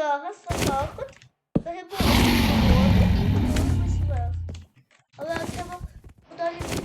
Зараз отак от перебуваємо воду і подивимось вверх. Але треба подалі.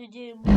最近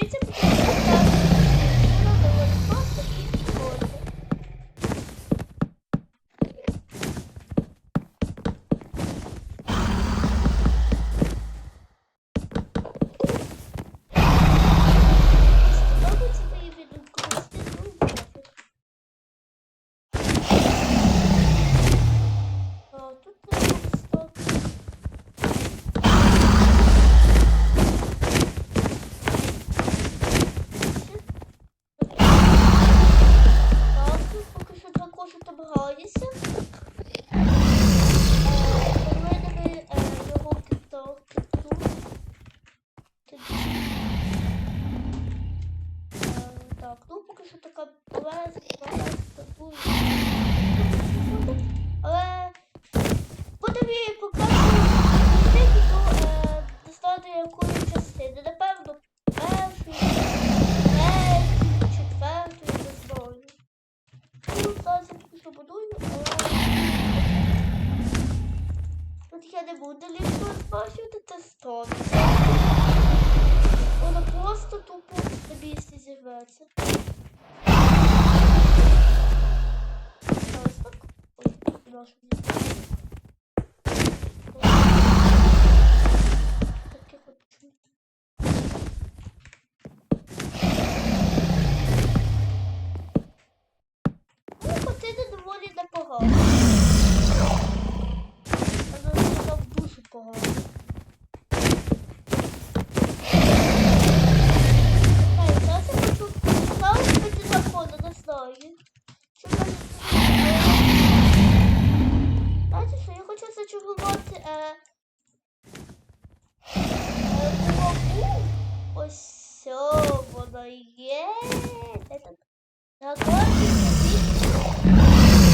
Дивіться, то воно просто тупо тобі всі зірветься. Ось так. Ой, є. На кожній собі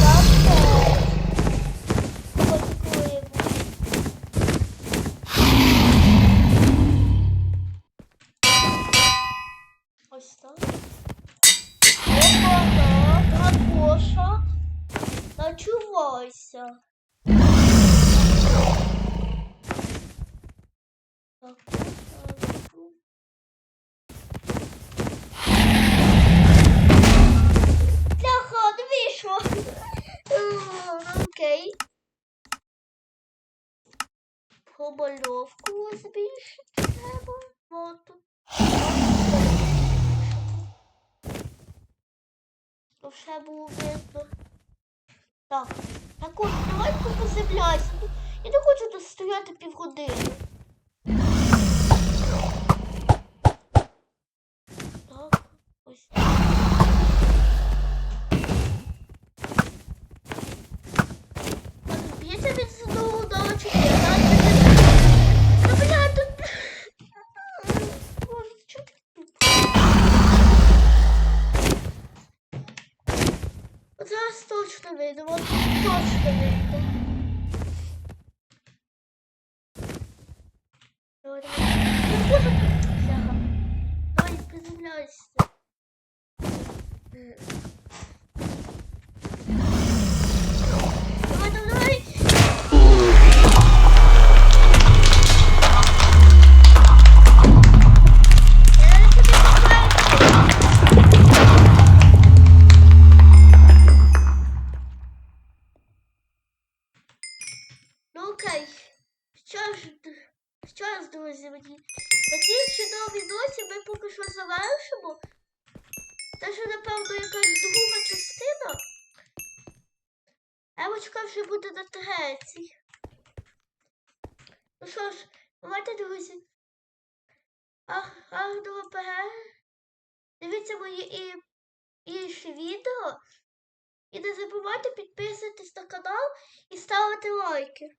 кафе. Котикує буде. Ось так. Опа, Дракоша. Начувайся. Так, так. Промальовку збільшити треба. Вот. Щоб ще було видно. Так. Так от, давай поземляйся. Я не хочу тут стояти півгодини. Давай, давай. Не можу. Бляха. Давай, Що друзі, мені? На цій чудовій ноті ми поки що завершимо. Те, що, напевно, якась друга частина. Емочка вже буде на третій. Ну що ж, давайте, друзі. Ах, гарного перегляду. Дивіться мої і інші відео. І не забувайте підписуватись на канал і ставити лайки.